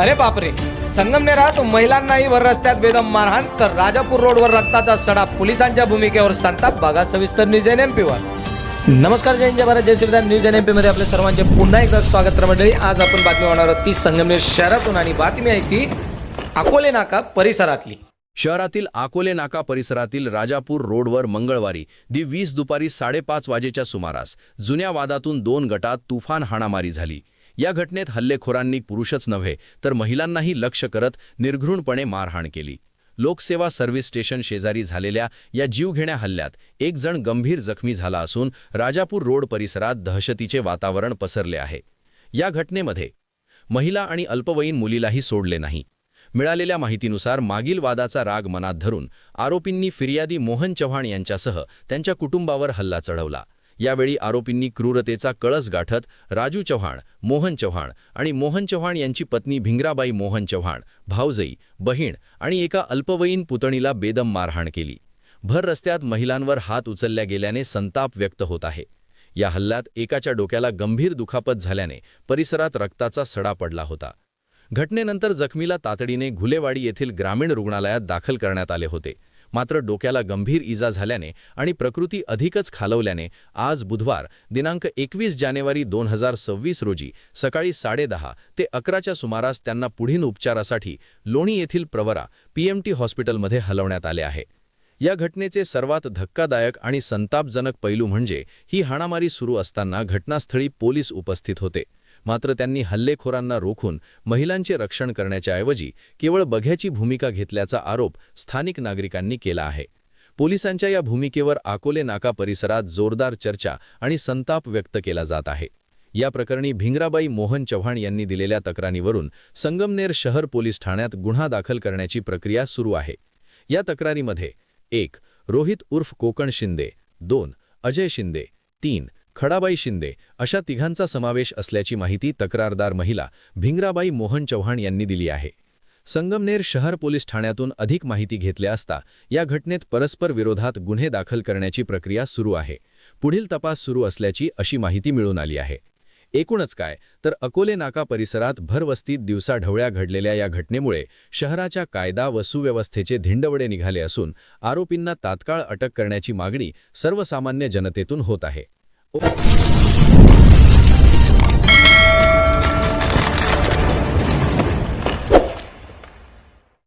अरे बापरे. संगमनेरात महिलांनाही वर रस्त्यात बेदम मारहाण तर राजापूर रोडवर रक्ताचा सडा पोलिसांच्या भूमिकेवर संताप बघा सविस्तर न्यूज एन एम पीवर नमस्कार जय जय भारत जय Shriram. News N M P मध्ये आपले सर्वांचे पुन्हा एकदा स्वागत मंडळी. आज आपण बातमी होणार आहोत ती संगमनेर शहरातून आणि बातमी आहे ती अकोले नाका परिसरातली. शहरातील आकोले नाका परिसरातील राजापूर रोडवर मंगळवारी दि वीस दुपारी साडेपाच वाजेच्या सुमारास जुन्या वादातून दोन गटात तुफान हाणामारी झाली. या घटनेत हल्लेखोरांनी पुरुषच नव्हे तर महिलांनाही लक्ष करत निर्घृणपणे मारहाण केली. लोकसेवा सर्व्हिस स्टेशन शेजारी झालेल्या या जीवघेण्या हल्ल्यात एक जण गंभीर जखमी झाला असून राजापूर रोड परिसरात दहशतीचे वातावरण पसरले आहे. या घटनेमध्ये महिला आणि अल्पवयीन मुलीलाही सोडले नाही. मिळालेल्या माहितीनुसार मागील वादाचा राग मनात धरून आरोपींनी फिर्यादी मोहन चव्हाण यांच्यासह त्यांच्या कुटुंबावर हल्ला चढवला. यावेळी आरोपींनी क्रूरतेचा कळस गाठत राजू चव्हाण मोहन चव्हाण आणि मोहन चव्हाण यांची पत्नी भिंगराबाई मोहन चव्हाण भावजई बहीण आणि एका अल्पवयीन पुतणीला बेदम मारहाण केली. भर रस्त्यात महिलांवर हात उचलल्या गेल्याने संताप व्यक्त होत आहे. या हल्ल्यात एकाच्या डोक्याला गंभीर दुखापत झाल्याने परिसरात रक्ताचा सडा पडला होता. घटनेनंतर जखमीला तातडीने घुलेवाडी येथील ग्रामीण रुग्णालयात दाखल करण्यात आले होते. मात्र डोक्याला गंभीर इजा झाल्याने आणि प्रकृती अधिकच खालवल्याने आज बुधवार दिनांक एकवीस जानेवारी दोन हजार सव्वीस रोजी सकाळी साडेदहा ते अकराच्या सुमारास त्यांना पुढील उपचारासाठी लोणी येथील प्रवरा पीएमटी हॉस्पिटलमध्ये हलवण्यात आले आहे. या घटनेचे सर्वात धक्कादायक आणि संतापजनक पैलू म्हणजे ही हाणामारी सुरू असताना घटनास्थळी पोलीस उपस्थित होते. मात्र त्यांनी हल्लेखोरांना रोखून महिलांचे रक्षण करण्याच्या ऐवजी केवळ बघ्याची भूमिका घेतल्याचा आरोप स्थानिक नागरिकांनी केला आहे. पोलिसांच्या या भूमिकेवर आकोले नाका परिसरात जोरदार चर्चा आणि संताप व्यक्त केला जात आहे. या प्रकरणी भिंगराबाई मोहन चव्हाण यांनी दिलेल्या तक्रारीवरून संगमनेर शहर पोलीस ठाण्यात गुन्हा दाखल करण्याची प्रक्रिया सुरू आहे. या तक्रारीमध्ये एक रोहित उर्फ कोकण शिंदे दोन अजय शिंदे तीन खडाबाई शिंदे अशा तिघांचा समावेश असल्याची माहिती तक्रारदार महिला भिंगराबाई मोहन चव्हाण यांनी दिली आहे. संगमनेर शहर पोलीस ठाण्यातून अधिक माहिती घेतल्या असता या घटनेत परस्पर विरोधात गुन्हे दाखल करण्याची प्रक्रिया सुरू आहे. पुढील तपास सुरू असल्याची अशी माहिती मिळून आली आहे. एकूणच काय तर अकोले नाका परिसरात भरवस्तीत दिवसाढवळ्या घडलेल्या या घटनेमुळे शहराच्या कायदा व सुव्यवस्थेचे धिंडवडे निघाले असून आरोपींना तात्काळ अटक करण्याची मागणी सर्वसामान्य जनतेतून होत आहे. 어?